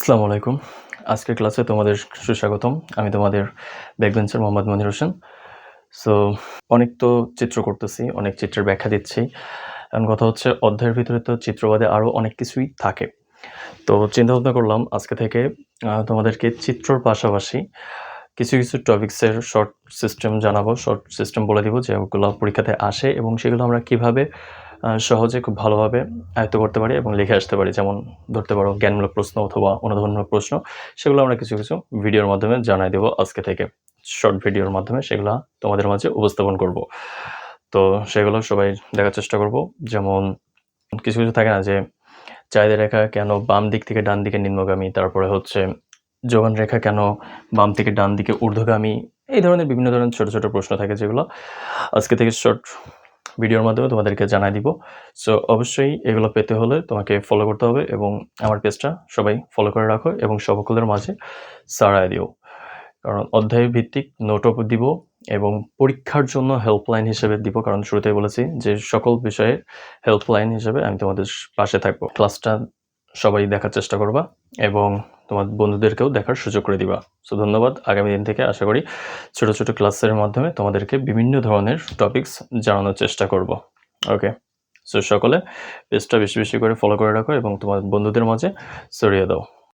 আসসালামু আলাইকুম। আজকের ক্লাসে তোমাদের সুস্বাগতম। আমি তোমাদের ব্যাকবেঞ্চের মোহাম্মদ মনির হোসেন। সো অনেক তো চিত্র করতেছি, অনেক চিত্রের ব্যাখ্যা দিচ্ছি। এখন কথা হচ্ছে, অধ্যায়ের ভিতরে তো চিত্রবাদে আরও অনেক কিছুই থাকে। তো চিন্তা ভাবনা করলাম, আজকে থেকে তোমাদেরকে চিত্রর পাশাপাশি কিছু কিছু টপিক্সের শর্ট সিস্টেম জানাব, শর্ট সিস্টেম বলে দিব, যেগুলো পরীক্ষাতে আসে এবং সেগুলো আমরা কীভাবে সহজে খুব ভালোভাবে আয়ত্ত করতে পারি এবং লিখে আসতে পারি, যেমন ধরতে পারো জ্ঞানমূলক প্রশ্ন অথবা অনুধাবনমূলক প্রশ্ন, সেগুলো আমরা কিছু কিছু ভিডিওর মাধ্যমে জানাই দেবো আজকে থেকে। শর্ট ভিডিওর মাধ্যমে সেগুলো তোমাদের মাঝে উপস্থাপন করব। তো সেগুলো সবাই দেখার চেষ্টা করব। যেমন কিছু কিছু থাকে না যে চাহিদা রেখা কেন বাম দিক থেকে ডান দিকে নিম্নগামী, তারপরে হচ্ছে যোগান রেখা কেন বাম থেকে ডান দিকে ঊর্ধ্বগামী, এই ধরনের বিভিন্ন ধরনের ছোট ছোট প্রশ্ন থাকে যেগুলো আজকে থেকে শর্ট ভিডিওর মাধ্যমে তোমাদেরকে জানাই দিব। সো অবশ্যই এগুলো পেতে হলে তোমাকে ফলো করতে হবে এবং আমার পেজটা সবাই ফলো করে রাখো এবং সকলের মাঝে সারায় দিও। কারণ অধ্যায় ভিত্তিক নোটও দিব এবং পরীক্ষার জন্য হেল্পলাইন হিসেবে দিব, কারণ শুরুতেই বলেছি যে সকল বিষয়ে হেল্পলাইন হিসেবে আমি তোমাদের পাশে থাকব। ক্লাসটা সবাই দেখার চেষ্টা করবা এবং তোমার বন্ধুদেরকেও দেখার সুযোগ করে দিবা। সো ধন্যবাদ। আগামী দিন থেকে আশা করি ছোট ছোট ক্লাসের মাধ্যমে তোমাদেরকে বিভিন্ন ধরনের টপিকস জানানোর চেষ্টা করব। ওকে সো সকলে পেজটা বেশি বেশি করে ফলো করে রাখো এবং তোমার বন্ধুদের মাঝে ছড়িয়ে দাও।